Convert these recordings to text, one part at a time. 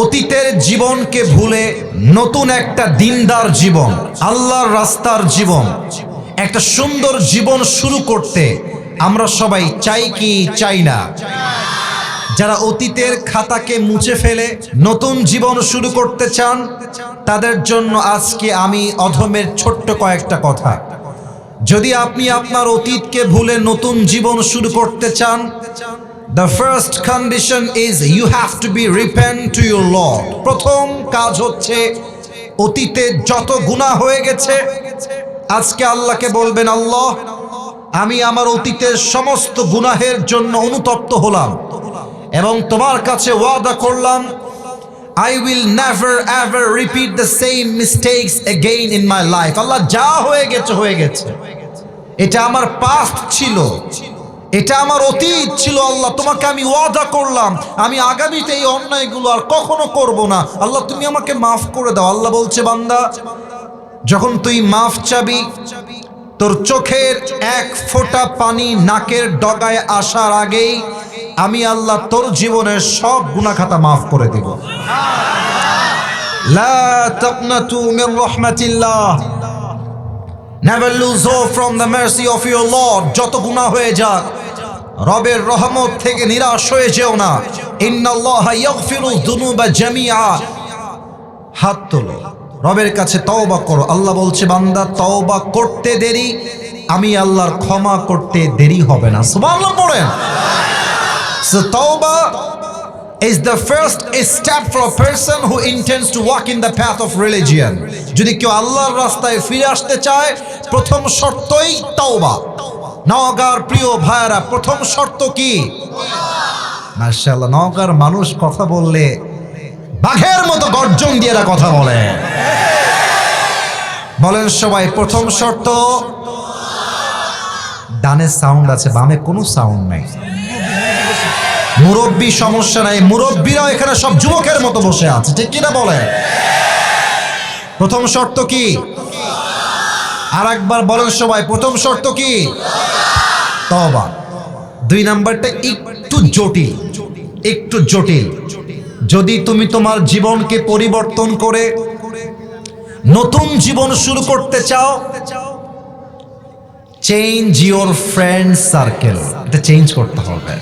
অতীতের জীবনকে ভুলে নতুন একটা দিনদার জীবন, আল্লাহর রাস্তার জীবন, একটা সুন্দর জীবন শুরু করতে আমরা সবাই চাই কি চাই না। যারা অতীতের খাতাকে মুছে ফেলে নতুন জীবন শুরু করতে চান, তাদের জন্য আজকে আমি অধমের ছোট্ট কয়েকটা কথা। যদি আপনি আপনার অতীতকে ভুলে নতুন জীবন শুরু করতে চান the first condition is you have to be repent to your lord প্রথম কাজ হচ্ছে অতীতে যত গুনাহ হয়ে গেছে, আজকে আল্লাহকে বলবেন, আল্লাহ, আমি আমার অতীতের সমস্ত গুনাহের জন্য অনুতপ্ত হলাম এবং তোমার কাছে ওয়াদা করলাম I will never ever repeat the same mistakes again in my life Allah, যা হয়ে গেছে হয়ে গেছে। এটা আমার পাস্ট ছিল। এটা আমার অতীত ছিল আল্লাহ, তোমাকে আমি ওয়াদা করলাম। আমি আগামীতে এই অন্যায়গুলো আর কখনো করব না। আল্লাহ, তুমি আমাকে মাফ করে দাও। আল্লাহ বলছে, বান্দা, যখন তুই মাফ চাবি, তোর চোখের এক ফোঁটা পানি নাকের ডগায় আসার আগেই আমি আল্লাহ তোর জীবনের সব গুনাখাতা মাফ করে দেব। Never lose hope from the mercy of your lord যত গুনাহ হয়ে যাক রবের রহমত থেকে নিরাশ হয়ে যেও না। হাত তোলো। রবের কাছে তওবা করো। আল্লাহ বলছে, বান্দা, তওবা করতে দেরি, আমি আল্লাহর ক্ষমা করতে দেরি হবে না। সুবহানাল্লাহ পড়েন। Tawbah is the first step for a person who intends to walk in the path of religion. যদি কেউ আল্লাহর রাস্তায় ফিরে আসতে চায়, প্রথম শর্তই তওবা। নওগাঁর প্রিয় ভাইরা প্রথম শর্ত কি? মার্শাল্লাহ নওগাঁর মানুষ কথা বললে বাঘের মতো গর্জন দিয়ে এরা কথা বলে। বলেন সবাই, প্রথম শর্ত, ডানে সাউন্ড আছে, বামে কোনো সাউন্ড নাই। মুরব্বী সমস্যা নাই, মুরব্বীরাও এখানে সব যুবকের মতো বসে আছে, ঠিক কিনা বলে প্রথম শর্ত কি? আর একবার বলেন সবাই, প্রথম শর্ত কি? তবা দুই নাম্বারটা একটু জটিল একটু জটিল। যদি তুমি তোমার জীবনকে পরিবর্তন করে নতুন জীবন শুরু করতে চাও চেঞ্জ ইওর ফ্রেন্ড সার্কেল এটা চেঞ্জ করতে হবে।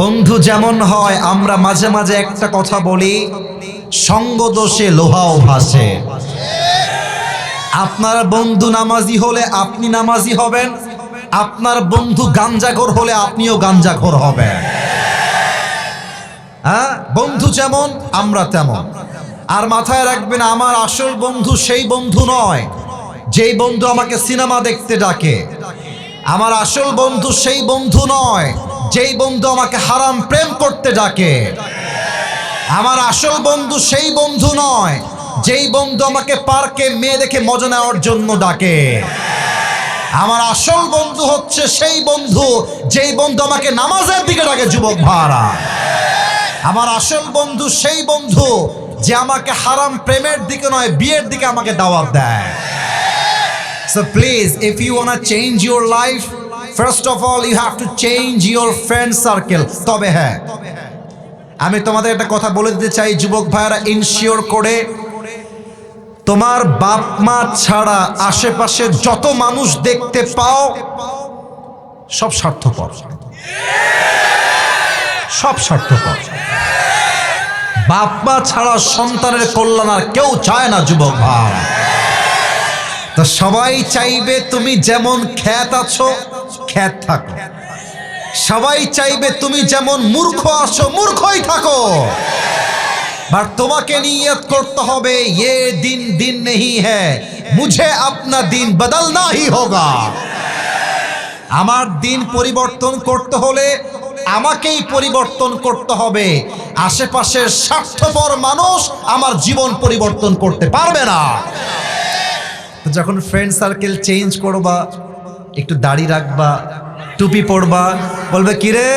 বন্ধু যেমন হয়, আমরা মাঝে মাঝে একটা কথা বলি সঙ্গ দোষে লোহাও ভাসে। আপনার বন্ধু নামাজি হলে আপনি নামাজি হবেন, আপনার বন্ধু গাঞ্জাঘর হলে আপনিও গাঞ্জাঘর হবেন। হ্যাঁ? বন্ধু যেমন, আমরা তেমন। আর মাথায় রাখবেন, আমার আসল বন্ধু সেই বন্ধু নয়, যেই বন্ধু আমাকে সিনেমা দেখতে ডাকে। আমার আসল বন্ধু সেই বন্ধু নয়, যেই বন্ধু আমাকে হারাম প্রেম করতে ডাকে। আমার আসল বন্ধু সেই বন্ধু নয় যেই বন্ধু আমাকে পার্কে মেয়ে দেখে মজা নেওয়ার জন্য ডাকে। আমার আসল বন্ধু হচ্ছে সেই বন্ধু যেই বন্ধু আমাকে নামাজের দিকে ডাকে যুবক ভাড়া আমার আসল বন্ধু সেই বন্ধু যে আমাকে হারাম প্রেমের দিকে নয় বিয়ের দিকে আমাকে দাওয়াত দেয়। So please you want to change your life, first of all, you have to change your friend circle. তবে হ্যাঁ আমি তোমাদের একটা কথা বলে দিতে চাই যুবক ভাইয়েরা ইনশিওর করে তোমার বাপ মা ছাড়া আশেপাশে যত মানুষ দেখতে পাও, সব স্বার্থপর। সব স্বার্থপর। বাপ মা ছাড়া সন্তানের কল্যাণ আর কেউ চায় না, যুবক ভাই। তো সবাই চাইবে তুমি যেমন খ্যাত আছো, খ্যাত থাকো। সবাই চাইবে তুমি যেমন মূর্খ আছো, মূর্খই থাকো। বাট তোমাকে নিয়ত করতে হবে ये दिन दिन नहीं है मुझे अपना दिन बदलना ही होगा আমার দিন পরিবর্তন করতে হলে আমাকেই পরিবর্তন করতে হবে আশেপাশের স্বার্থপর মানুষ আমার জীবন পরিবর্তন করতে পারবে না তো যখন ফ্রেন্ড সার্কেল চেঞ্জ করবা একটু দাড়ি রাখবা টুপি পরবা বলবে কিরে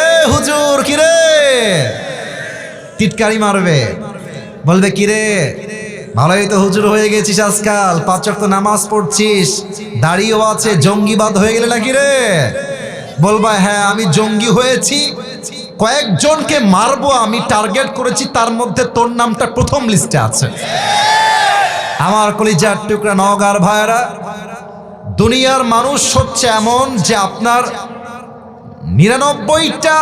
এ হুজুর কিরে টিটকারি মারবে। বলবে, কিরে, ভালোই তো হুজুর হয়ে গেছিস আজকাল, পাঁচ ওয়াক্ত নামাজ পড়ছিস, দাড়িও আছে, জঙ্গিবাদ হয়ে গেলে নাকি রে? বলবা হ্যাঁ আমি জঙ্গি হয়েছি, কয়েকজনকে মারবো, আমি টার্গেট করেছি, তার মধ্যে তোর নামটা প্রথম লিস্টে আছে। আমার কলিজার টুকরা নওগার ভাইরা দুনিয়ার মানুষ হচ্ছে এমন যে আপনার নিরানব্বইটা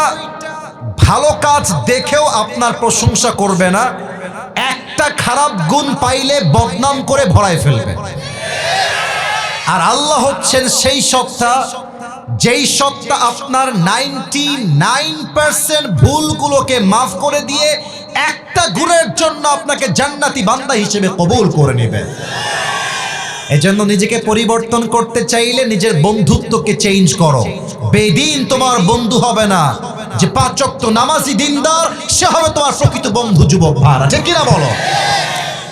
ভালো কাজ দেখেও আপনার প্রশংসা করবে না। একটা খারাপ গুণ পাইলে বদনাম করে ভরায় ফেলবে। আর আল্লাহ হচ্ছেন সেই সত্তা, যেই সত্তা আপনার নাইনটি নাইন পার্সেন্ট ভুলগুলোকে মাফ করে দিয়ে একটা গুণের জন্য আপনাকে জান্নাতি বান্দা হিসেবে কবুল করে নেবে। এজন্য নিজেকে পরিবর্তন করতে চাইলে নিজের বন্ধুত্বকে চেঞ্জ করো। বেদিন তোমার বন্ধু হবে না। যে পাঁচক্ত নামাজি দিনদার সে হবে তোমার প্রকৃত বন্ধু যুবক ভাড়া। ঠিক কিনা বলো?